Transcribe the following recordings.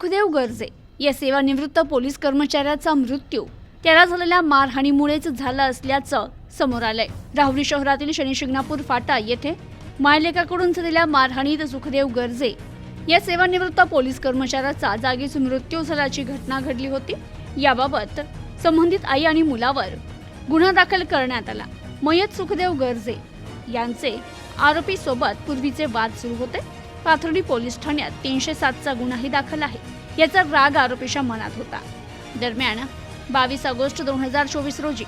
सुखदेव गर्जे या सेवानिवृत्त पोलीस कर्मचाऱ्याचा मृत्यू. त्याला झालेल्या मारहाणीमुळेच झाला असल्याचं समोर आलंय. राहुरी शहरातील शनिशिंगणापूर फाटा येथे मायलेकाकडून झालेल्या मारहाणीत सुखदेव गर्जे या सेवानिवृत्त पोलीस कर्मचाऱ्याचा जागीच मृत्यू झाल्याची घटना घडली होती. याबाबत संबंधित आई आणि मुलावर गुन्हा दाखल करण्यात आला. मयत सुखदेव गर्जे यांचे आरोपी सोबत पूर्वीचे वाद सुरू होते. पाथर्डी पोलीस ठाण्यात तीनशे सातचा गुन्हाही दाखल आहे. याचा राग आरोपीच्या मनात होता. दरम्यान बावीस ऑगस्ट दोन हजार चोवीस रोजी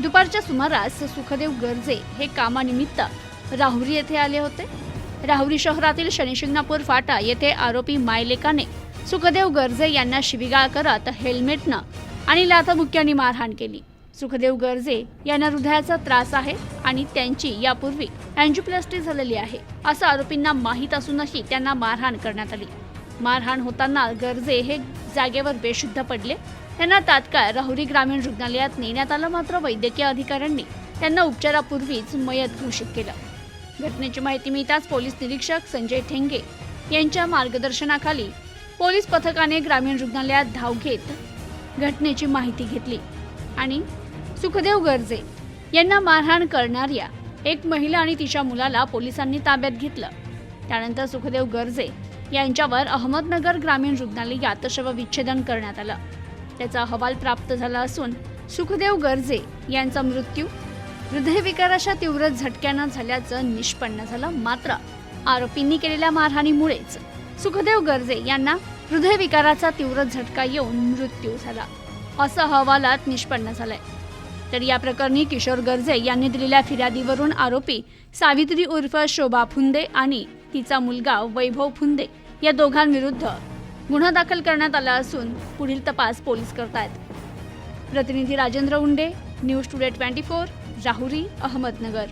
दुपारच्या सुमारास सुखदेव गर्जे हे कामानिमित्त राहुरी येथे आले होते. राहुरी शहरातील शनिशिंगणापूर फाटा येथे आरोपी मायलेकाने सुखदेव गर्जे यांना शिविगाळ करत हेल्मेटनं आणि लाथाबुक्क्यांनी मारहाण केली. सुखदेव गर्जे यांना हृदयाचा त्रास आहे आणि त्यांची यापूर्वी अँजिओप्लास्टी झालेली आहे असं आरोपींना माहीत असूनही त्यांना मारहाण करण्यात आली. मारहाण होताना गर्जे हे जागेवर बेशुद्ध पडले. त्यांना तात्काळ राहुरी ग्रामीण रुग्णालयात नेण्यात आलं मात्र वैद्यकीय अधिकाऱ्यांनी त्यांना उपचारापूर्वीच मयत घोषित केलं. घटनेची माहिती मिळताच पोलीस निरीक्षक संजय ठेंगे यांच्या मार्गदर्शनाखाली पोलीस पथकाने ग्रामीण रुग्णालयात धाव घेत घटनेची माहिती घेतली आणि सुखदेव गर्जे यांना मारहाण करणाऱ्या एक महिला आणि तिच्या मुलाला पोलिसांनी ताब्यात घेतलं. त्यानंतर सुखदेव गर्जे यांच्यावर अहमदनगर ग्रामीण रुग्णालयात शवविच्छेदन करण्यात आलं. त्याचा अहवाल प्राप्त झाला असून सुखदेव गर्जे यांचा मृत्यू हृदयविकाराच्या तीव्र झटक्यानं झाल्याचं निष्पन्न झालं मात्र आरोपींनी केलेल्या मारहाणीमुळेच सुखदेव गर्जे यांना हृदयविकाराचा तीव्र झटका येऊन मृत्यू झाला. असं अहवालात निष्पन्न झालंय. तर या प्रकरणी किशोर गर्जे यांनी दिलेल्या फिर्यादीवरून आरोपी सावित्री उर्फ शोभा फुंदे आणि तिचा मुलगा वैभव फुंदे या दोघांविरुद्ध गुन्हा दाखल करण्यात आला असून पुढील तपास पोलीस करतायत. प्रतिनिधी Rajendra Unde news today twenty four Rahuri Ahmednagar.